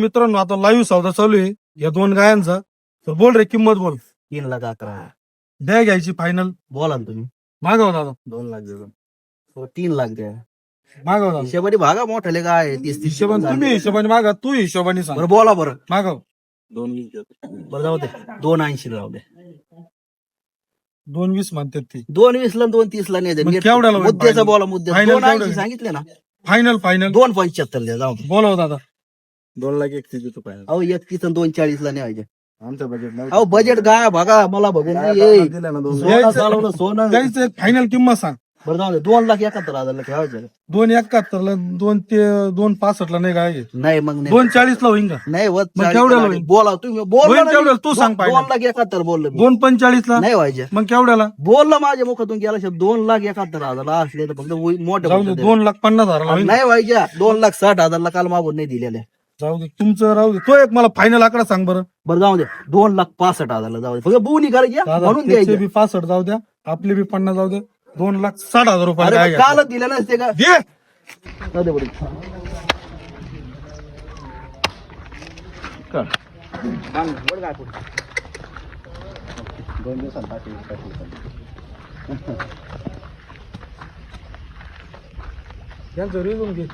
मित्रांनो आता लाईव्ह सौदा चालू आहे. या दोन गायांचा. तर बोल रे किंमत बोल. तीन लाख अकरा. द्या घ्यायची फायनल बोला ना तुम्ही. मागव दादा. दोन लाख देतो. हो, तीन लाख द्या. मागव दादा. हिशोबाने भागा मोठाले काय तीस तीस हिशोबाने तुम्ही हिशोबाने मागा तू हिशोबाने सांग. बरं बोला बरं. मागव. दोन बरं जाऊ दे. दोन ऐंशी राहू दे. दोन वीस म्हणतात ती. दोन वीस ला दोन तीस ला नाही द्या. मग नीट केवढ्याला होईल मुद्द्याचं final? बोला मुद्द्याचं. Final दोन केवढं ऐंशी होईल? सांगितले ना. फायनल फायनल दोन पंच्याहत्तर द्या जाऊ दे. बोलाव दादा. दोन लाख एकतीस देतो पाहिजे अहो एकतीस आणि दोन चाळीस ला नाही आमचं बजेट अहो बजेट काय बघा मला बघून नाही ये. दिलं ना दोन सोनं चालवलं फायनल किंमत सांग. बरं जाऊ दे. दोन लाख एकाहत्तर हजारला ठेवायचं. दोन एकाहत्तर ला दोन ते दोन पासष्ट ला नाही गाय घे. नाही मग नाही. दोन चाळीस ला होईल का? नाही होत मग चाळीस केवढ्याला होईल? बोला तुम्ही बोल होईल केवढ्याला? तू सांग दोन. लाख एकाहत्तर बोललो मी. दोन पंचेचाळीस ला? नाही व्हायचे. मग केवढ्याला? बोललं माझ्या मुखातून गेला शब्द दोन लाख एकाहत्तर हजार असले तर फक्त मोठे जाऊ दे मोठे दोन लाख पन्नास हजारला होईल नाही व्हायच्या. दोन लाख साठ हजारला काल मागून नाही दिलेले. जाऊ दे तुमचं राहू दे. तो एक मला फायनल आकडा सांग बरं. बरं जाऊ दे. दोन लाख पासष्ट हजारला जाऊ दे. फक्त बोनी करायची हा, दादा म्हणून त्याचे द्यायचे बी पासष्ट जाऊ द्या. आपले बी पन्नास जाऊ द्या दोन लाख साठ हजार रुपये अरे काय मग घ्या. कालच दिले नसते का? दे जाऊ दे बरं. यांचं रिझून घे.